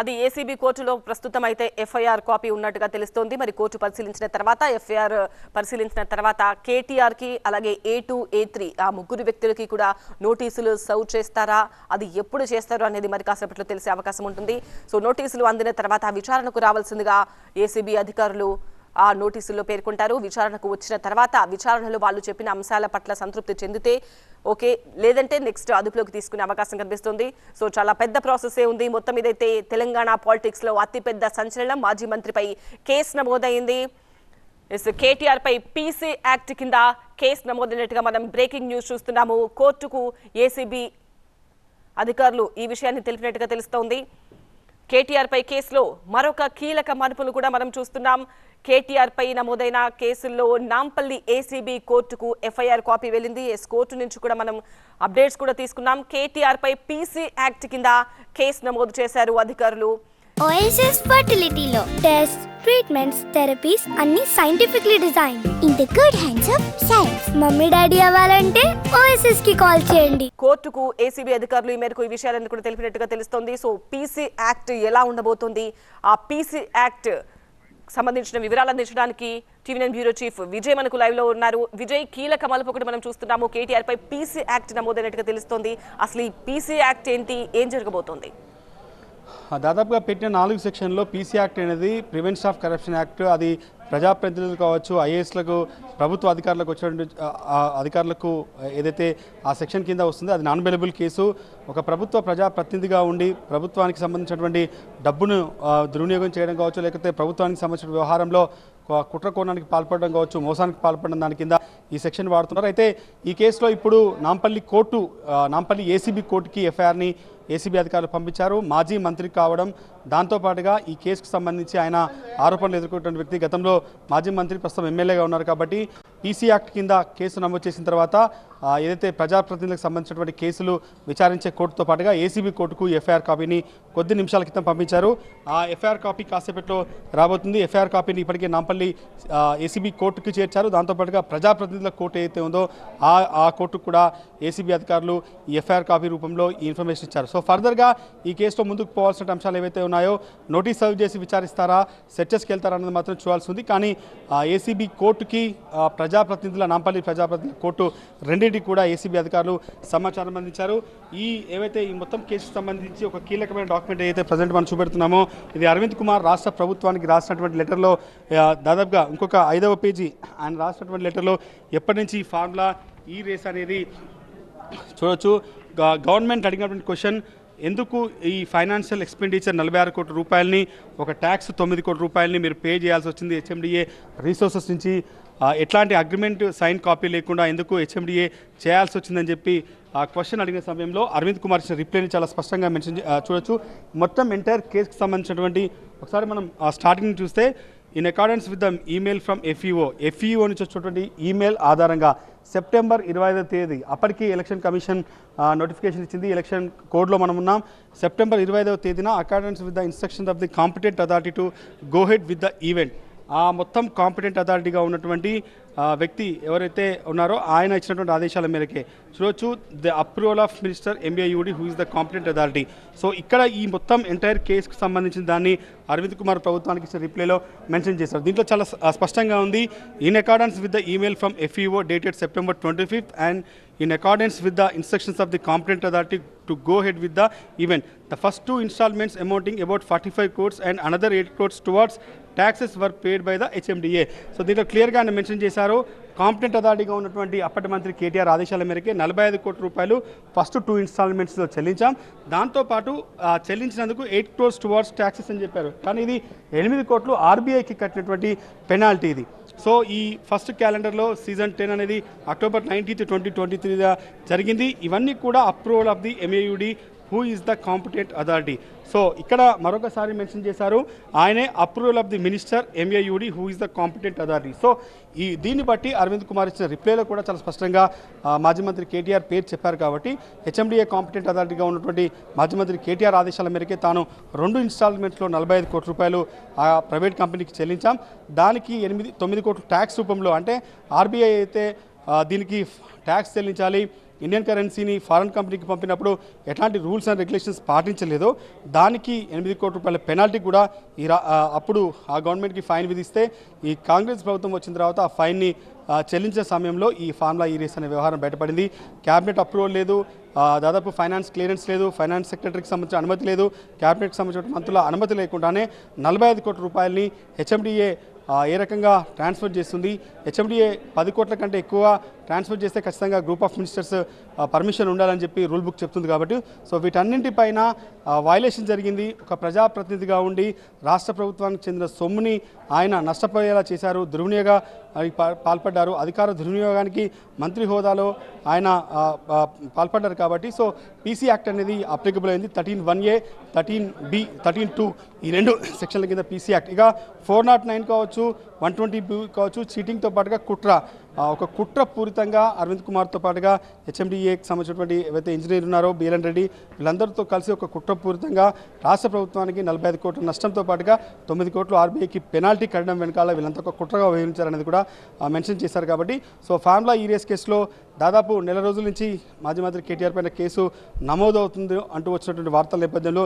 అది ఏసీబీ కోర్టులో ప్రస్తుతం అయితే ఎఫ్ఐఆర్ కాపీ ఉన్నట్టుగా తెలుస్తోంది. మరి కోర్టు పరిశీలించిన తర్వాత ఎఫ్ఐఆర్ పరిశీలించిన తర్వాత కేటీఆర్కి అలాగే ఏ టూ ఏ త్రీ ఆ ముగ్గురు వ్యక్తులకి కూడా నోటీసులు సర్వ్ చేస్తారా? అది ఎప్పుడు చేస్తారు అనేది మరి కాసేపట్లో తెలిసే అవకాశం ఉంటుంది. సో నోటీసులు అందిన తర్వాత విచారణకు రావాల్సిందిగా ఏసీబీ అధికారులు నోటీసుల్లో పేర్కొంటారు. విచారణకు వచ్చిన తర్వాత విచారణలో వాళ్ళు చెప్పిన అంశాల పట్ల సంతృప్తి చెందితే ఓకే. లేదంటే నెక్స్ట్ అదుపులోకి తీసుకునే అవకాశం కనిపిస్తుంది. సో చాలా పెద్ద ప్రాసెసే ఉంది. మొత్తం ఇదైతే తెలంగాణ పాలిటిక్స్లో అతిపెద్ద సంచలనం. మాజీ మంత్రిపై కేసు నమోదైంది. ఎస్ కేటీఆర్ పై పీసీ యాక్ట్ కింద కేసు నమోదైనట్టుగా మనం బ్రేకింగ్ న్యూస్ చూస్తున్నాము. కోర్టుకు ఏసీబీ అధికారులు ఈ విషయాన్ని తెలిపినట్టుగా తెలుస్తోంది. కేటీఆర్ పై కేసులో మరొక కీలక మలుపులు కూడా మనం చూస్తున్నాం. కేటీఆర్ పై నమోదైన కేసుల్లో నాంపల్లి ఏసీబీ కోర్టుకు ఎఫ్ఐఆర్ కాపీ వెళ్ళింది. ఎస్ కోర్టు నుంచి కూడా మనం అప్డేట్స్ కూడా తీసుకున్నాం. కేటీఆర్ పై పీసీ యాక్ట్ కింద కేసు నమోదు చేశారు అధికారులు. ఓఎస్ఎస్ ఫర్టిలిటీలో టెస్ట్ ట్రీట్మెంట్స్ థెరపీస్ అన్ని scientifically design in the good hands of science mummy daddy అవ్వాలంటే ఓఎస్ఎస్కి కాల్ చేయండి. కోర్టుకు ఏసీబీ అధికారులు ఈ మేరకు ఈ విషయాలను కూడా తెలిపినట్టుగా తెలుస్తోంది. సో పీసీ యాక్ట్ ఎలా ఉండబోతుంది? ఆ పీసీ యాక్ట్ సంబంధించిన వివరాలు అందించడానికి TV nine bureau chief Vijay మనకు లైవ్లో ఉన్నారు. విజయ్ కీలక మలుపు ఒకటి మనం చూస్తున్నాము. కేటీఆర్ పై పీసీ యాక్ట్ నమోదైనట్టుగా తెలుస్తోంది. అసలు ఈ పీసీ యాక్ట్ ఏంటి? ఏం జరగబోతోంది? దాదాపుగా పెట్టిన నాలుగు సెక్షన్లో పీసీ యాక్ట్ అనేది ప్రివెన్షన్ ఆఫ్ కరప్షన్ యాక్ట్ అది ప్రజాప్రతినిధులు కావచ్చు ఐఏఎస్లకు ప్రభుత్వ అధికారులకు వచ్చినటువంటి అధికారులకు ఏదైతే ఆ సెక్షన్ కింద వస్తుందో అది నాన్ అవైలబుల్ కేసు. ఒక ప్రభుత్వ ప్రజాప్రతినిధిగా ఉండి ప్రభుత్వానికి సంబంధించినటువంటి డబ్బును దుర్వినియోగం చేయడం కావచ్చు లేకపోతే ప్రభుత్వానికి సంబంధించిన వ్యవహారంలో కుట్ర కోణానికి పాల్పడడం కావచ్చు మోసానికి పాల్పడడం దాని కింద ఈ సెక్షన్ వాడుతున్నారు. అయితే ఈ కేసులో ఇప్పుడు నాంపల్లి కోర్టు నాంపల్లి ఏసీబీ కోర్టుకి ఎఫ్ఐఆర్ని ఏసీబీ అధికారులు పంపించారు. మాజీ మంత్రి కావడం దాంతోపాటుగా ఈ కేసుకు సంబంధించి ఆయన ఆరోపణలు ఎదుర్కొంటున్న వ్యక్తి గతంలో మాజీ మంత్రి ప్రస్తుతం ఎమ్మెల్యేగా ఉన్నారు కాబట్టి పీసీ యాక్ట్ కింద కేసు నమోదు చేసిన తర్వాత ఏదైతే ప్రజాప్రతినిధులకు సంబంధించినటువంటి కేసులు విచారించే కోర్టుతో పాటుగా ఏసీబీ కోర్టుకు ఎఫ్ఐఆర్ కాపీని కొద్ది నిమిషాల క్రితం పంపించారు. ఆ ఎఫ్ఐఆర్ కాపీ కాసేపట్లో రాబోతుంది. ఎఫ్ఐఆర్ కాపీని ఇప్పటికే నాంపల్లి ఏసీబీ కోర్టుకు చేర్చారు. దాంతోపాటుగా ప్రజాప్రతినిధుల కోర్టు ఏదైతే ఉందో ఆ ఆ కోర్టుకు కూడా ఏసీబీ అధికారులు ఈ ఎఫ్ఐఆర్ కాపీ రూపంలో ఈ ఇన్ఫర్మేషన్ ఇచ్చారు. సో ఫర్దర్గా ఈ కేసులో ముందుకు పోవాల్సిన అంశాలు ఏవైతే ఉన్నాయో నోటీస్ సర్వ్ చేసి విచారిస్తారా సెర్చెస్కి వెళ్తారా అన్నది మాత్రం చూడాల్సి ఉంది. కానీ ఏసీబీ కోర్టుకి ప్రజాప్రతినిధుల నాంపల్లి ప్రజాప్రతినిధుల కోర్టు రెండు రెండింటికి కూడా ఏసీబీ అధికారులు సమాచారం అందించారు. ఈ ఏవైతే ఈ మొత్తం కేసుకు సంబంధించి ఒక కీలకమైన డాక్యుమెంట్ ఏదైతే ప్రజెంట్ మనం చూపెడుతున్నామో ఇది అరవింద్ కుమార్ రాష్ట్ర ప్రభుత్వానికి రాసినటువంటి లెటర్లో దాదాపుగా ఇంకొక ఐదవ పేజీ ఆయన రాసినటువంటి లెటర్లో ఎప్పటి నుంచి ఈ ఫార్ములా ఈ రేస్ అనేది చూడొచ్చు. గ- గవర్నమెంట్ అడిగినటువంటి క్వశ్చన్ ఎందుకు ఈ ఫైనాన్షియల్ ఎక్స్పెండిచర్ నలభై ఆరు కోట్ల రూపాయలని ఒక ట్యాక్స్ తొమ్మిది కోట్ల రూపాయలని మీరు పే చేయాల్సి వచ్చింది హెచ్ఎండిఏ రీసోర్సెస్ నుంచి? ఎట్లాంటి అగ్రిమెంట్ సైన్ కాపీ లేకుండా ఎందుకు హెచ్ఎండిఏ చేయాల్సి వచ్చిందని చెప్పి ఆ క్వశ్చన్ అడిగిన సమయంలో అరవింద్ కుమార్ ఇచ్చిన రిప్లైని చాలా స్పష్టంగా మెన్షన్ చూడొచ్చు. మొత్తం ఎంటైర్ కేసుకి సంబంధించినటువంటి ఒకసారి మనం ఆ స్టార్టింగ్ చూస్తే in accordance with the email from FEO FEO నుంచి వచ్చినటువంటి ఈమెయిల్ ఆధారంగా సెప్టెంబర్ ఇరవై ఐదో తేదీ అప్పటికి ఎలక్షన్ కమిషన్ నోటిఫికేషన్ ఇచ్చింది. ఎలక్షన్ కోడ్లో మనం ఉన్నాం. సెప్టెంబర్ ఇరవై ఐదవ తేదీన accordance with the instruction of the competent authority to go ahead with the event ఆ మొత్తం కాంపిటెంట్ అథారిటీగా ఉన్నటువంటి వ్యక్తి ఎవరైతే ఉన్నారో ఆయన ఇచ్చినటువంటి ఆదేశాల మేరకే చూడొచ్చు the approval of minister MAUD who is the competent authority so ఇక్కడ ఈ మొత్తం ఎంటైర్ కేసుకు సంబంధించిన దాన్ని అరవింద్ కుమార్ ప్రభుత్వానికి ఇచ్చిన రిప్లైలో మెన్షన్ చేశారు దీంట్లో చాలా స్పష్టంగా ఉంది in accordance with the email from FEO dated September twenty fifth and in accordance with the instructions of the competent authority to go ahead with the event. The first two installments amounting about 45 crores and another 8 crores towards taxes were paid by the HMDA. So దీంట్లో క్లియర్గా ఆయన mention చేశారు competent అథారిటీగా ఉన్నటువంటి అప్పటి మంత్రి కేటీఆర్ ఆదేశాల మేరకే నలభై ఐదు కోట్ల రూపాయలు ఫస్ట్ టూ ఇన్స్టాల్మెంట్స్లో చెల్లించాం. దాంతోపాటు చెల్లించినందుకు ఎయిట్ క్రోర్స్ టువర్డ్స్ ట్యాక్సెస్ అని చెప్పారు. కానీ ఇది ఎనిమిది కోట్లు ఆర్బీఐకి కట్టినటువంటి పెనాల్టీ ఇది. సో ఈ ఫస్ట్ క్యాలెండర్లో సీజన్ టెన్ అనేది అక్టోబర్ నైన్టీన్త్ ట్వంటీ ట్వంటీ త్రీగా జరిగింది. ఇవన్నీ కూడా approval of the MAUD who is the competent authority so ఇక్కడ మరొకసారి మెన్షన్ చేశారు. ఆయనే approval of the minister MAUD who is the competent authority so ఈ దీన్ని బట్టి అరవింద్ కుమార్ ఇచ్చిన రిప్లైలో కూడా చాలా స్పష్టంగా మాజీ మంత్రి కేటీఆర్ పేరు చెప్పారు కాబట్టి హెచ్ఎండిఏ కాంపిటెంట్ అథారిటీగా ఉన్నటువంటి మాజీ మంత్రి కేటీఆర్ ఆదేశాల మేరకే తాను రెండు ఇన్స్టాల్మెంట్స్లో నలభై ఐదు కోట్ల రూపాయలు ఆ ప్రైవేట్ కంపెనీకి చెల్లించాం. దానికి ఎనిమిది తొమ్మిది కోట్ల ట్యాక్స్ రూపంలో అంటే ఆర్బీఐ అయితే దీనికి ట్యాక్స్ చెల్లించాలి. ఇండియన్ కరెన్సీని ఫారెన్ కంపెనీకి పంపినప్పుడు ఎట్లాంటి రూల్స్ అండ్ రెగ్యులేషన్స్ పాటించలేదో దానికి ఎనిమిది కోట్ల రూపాయల పెనాల్టీ కూడా ఈ రా- అప్పుడు ఆ గవర్నమెంట్కి ఫైన్ విధిస్తే ఈ కాంగ్రెస్ ప్రభుత్వం వచ్చిన తర్వాత ఆ ఫైన్ని చెల్లించే సమయంలో ఈ ఫార్ములా ఈరేస్ అనే వ్యవహారం బయటపడింది. క్యాబినెట్ అప్రూవల్ లేదు దాదాపు ఫైనాన్స్ క్లియరెన్స్ లేదు ఫైనాన్స్ సెక్రటరీకి సంబంధించిన అనుమతి లేదు. క్యాబినెట్కి సంబంధించిన మంత్రుల అనుమతి లేకుండానే నలభై ఐదు కోట్ల రూపాయలని హెచ్ఎండిఏ ఏ రకంగా ట్రాన్స్ఫర్ చేస్తుంది? హెచ్ఎండిఏ పది కోట్ల కంటే ఎక్కువ ట్రాన్స్ఫర్ చేస్తే ఖచ్చితంగా గ్రూప్ ఆఫ్ మినిస్టర్స్ పర్మిషన్ ఉండాలని చెప్పి రూల్ బుక్ చెప్తుంది కాబట్టి సో వీటన్నింటిపైన వైలేషన్ జరిగింది. ఒక ప్రజాప్రతినిధిగా ఉండి రాష్ట్ర ప్రభుత్వానికి చెందిన సొమ్ముని ఆయన నష్టపోయేలా చేశారు. దుర్వినియోగ పాల్పడ్డారు. అధికార దుర్వినియోగానికి మంత్రి హోదాలో ఆయన పాల్పడ్డారు కాబట్టి సో పీసీ యాక్ట్ అనేది అప్లికబుల్ అయింది. Thirteen one A thirteen B thirteen two ఈ రెండు సెక్షన్ల కింద పీసీ యాక్ట్. ఇక ఫోర్ నాట్ నైన్ కావచ్చు వన్ ట్వంటీ బి కావచ్చు చీటింగ్తో పాటుగా కుట్ర. ఒక కుట్ర పూరితంగా అరవింద్ కుమార్తో పాటుగా హెచ్ఎండిఏకి సంబంధించినటువంటి ఏవైతే ఇంజనీర్ ఉన్నారో బీఎల్ఎన్ రెడ్డి వీళ్ళందరితో కలిసి ఒక కుట్ర పూరితంగా రాష్ట్ర ప్రభుత్వానికి నలభై ఐదు కోట్ల నష్టంతో పాటుగా తొమ్మిది కోట్లు ఆర్బీఐకి పెనాల్టీ కట్టడం వెనకాల వీళ్ళంతా ఒక కుట్రగా వ్యవహరించారనేది కూడా మెన్షన్ చేశారు కాబట్టి. సో ఫార్ములా ఈ రేస్ కేసులో దాదాపు నెల రోజుల నుంచి మాజీ మంత్రి కేటీఆర్ పైన కేసు నమోదవుతుంది అంటూ వచ్చినటువంటి వార్తల నేపథ్యంలో